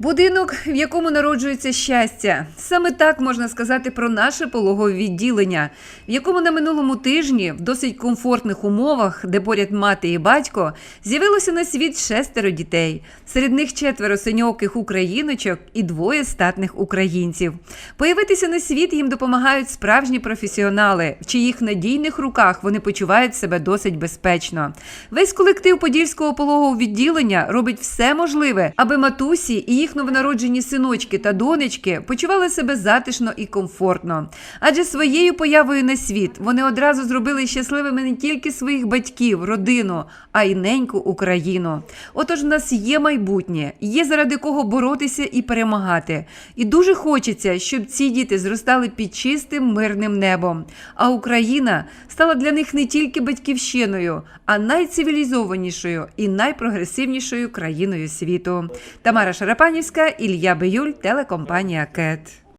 Будинок, в якому народжується щастя. Саме так можна сказати про наше пологове відділення, в якому на минулому тижні в досить комфортних умовах, де поряд мати і батько, з'явилося на світ шестеро дітей. Серед них четверо синьоких україночок і двоє статних українців. Появитися на світ їм допомагають справжні професіонали, в чиїх надійних руках вони почувають себе досить безпечно. Весь колектив подільського пологового відділення робить все можливе, аби матусі і їх новонароджені синочки та донечки почували себе затишно і комфортно. Адже своєю появою на світ вони одразу зробили щасливими не тільки своїх батьків, родину, а й неньку Україну. Отож, в нас є майбутнє, є заради кого боротися і перемагати. І дуже хочеться, щоб ці діти зростали під чистим мирним небом. А Україна стала для них не тільки батьківщиною, а найцивілізованішою і найпрогресивнішою країною світу. Тамара Шарапанівська, Ілья Биюль, телекомпанія КЕТ.